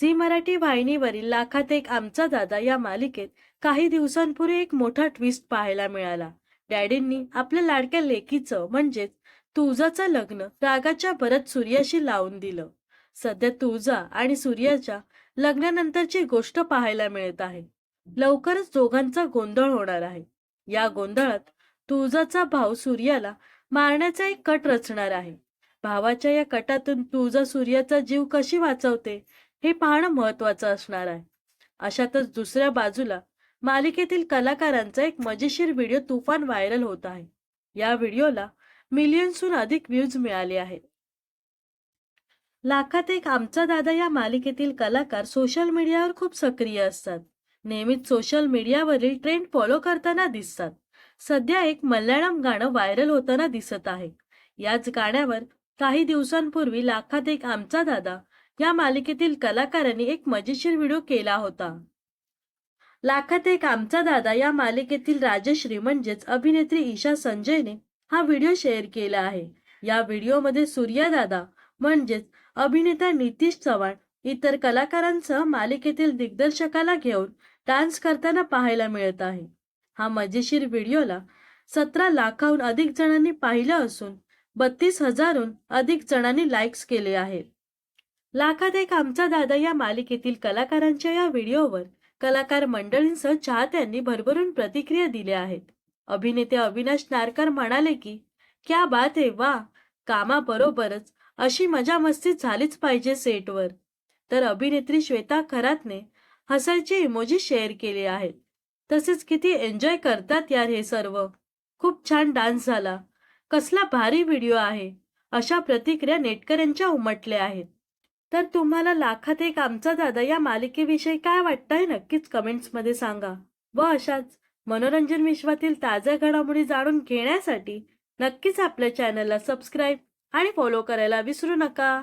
Zee Marathi वाहिनीवरील लाखात एक आमचा दादा या मालिकेत काही दिवसांपूर्वी एक मोठा ट्विस्ट पाहायला मिळाला. डॅडींनी आपल्या लाडक्या लेकीचं म्हणजेच तुळजाचं लग्न रागाच्या भरत सूर्याशी लावून दिलं. सध्या तुळजा आणि सूर्याच्या लग्नानंतरची गोष्ट पाहायला मिळत आहे. लवकरच दोघांचा गोंधळ होणार आहे. या गोंधळात तुळजाचा भाऊ सूर्याला मारण्याचा एक कट रचणार आहे. भावाच्या या कटातून तुळजा सूर्याचा जीव कशी वाचवते? हे पाहणं महत्वाचं असणार आहे. अशातच दुसऱ्या बाजूला मालिकेतील कलाकारांचा एक मजेशीर व्हिडिओ तुफान व्हायरल होत आहे. या व्हिडिओला मिलियन्सहून अधिक व्ह्यूज मिळाले आहेत. लाखात एक आमचा दादा या मालिकेतील कलाकार सोशल मीडियावर खूप सक्रिय असतात. नेहमीच सोशल मीडियावरील ट्रेंड फॉलो करताना दिसतात. सध्या एक मल्याळम गाणं व्हायरल होताना दिसत आहे. याच गाण्यावर काही दिवसांपूर्वी लाखात एक आमचा दादा या मालिकेतील कलाकारांनी एक मजेशीर व्हिडिओ केला होता. लाखात एक आमचा दादा या मालिकेतील राजश्री म्हणजेच अभिनेत्री ईशा संजयने हा व्हिडिओ शेअर केला आहे. या व्हिडिओमध्ये सूर्या दादा म्हणजेच अभिनेता नितीश चव्हाण इतर कलाकारांसह मालिकेतील दिग्दर्शकाला घेऊन डान्स करताना पाहायला मिळत आहे. हा मजेशीर व्हिडिओला सतरा लाखाहून अधिक जणांनी पाहिलं असून बत्तीस हजारहून अधिक जणांनी लाईक्स केले आहेत. लाखात एक आमचा दादा या मालिकेतील कलाकारांच्या या व्हिडिओवर कलाकार मंडळींसह चाहत्यांनी भरभरून प्रतिक्रिया दिल्या आहेत. अभिनेते अविनाश नारकर म्हणाले की क्या बात आहे वा कामाबरोबरच अशी मजा मस्ती झालीच पाहिजे सेटवर. तर अभिनेत्री श्वेता खरातने हसायचे इमोजी शेअर केले आहेत. तसेच किती एन्जॉय करतात यार हे सर्व. खूप छान डान्स झाला. कसला भारी व्हिडिओ आहे. अशा प्रतिक्रिया नेटकऱ्यांच्या उमटल्या आहेत. तर तुम्हाला लाखात एक आमचा दादा या मालिकेविषयी काय वाटतंय नक्कीच कमेंट्समध्ये सांगा. व अशाच मनोरंजन विश्वातील ताज्या घडामोडी जाणून घेण्यासाठी नक्कीच आपल्या चॅनलला सबस्क्राईब आणि फॉलो करायला विसरू नका.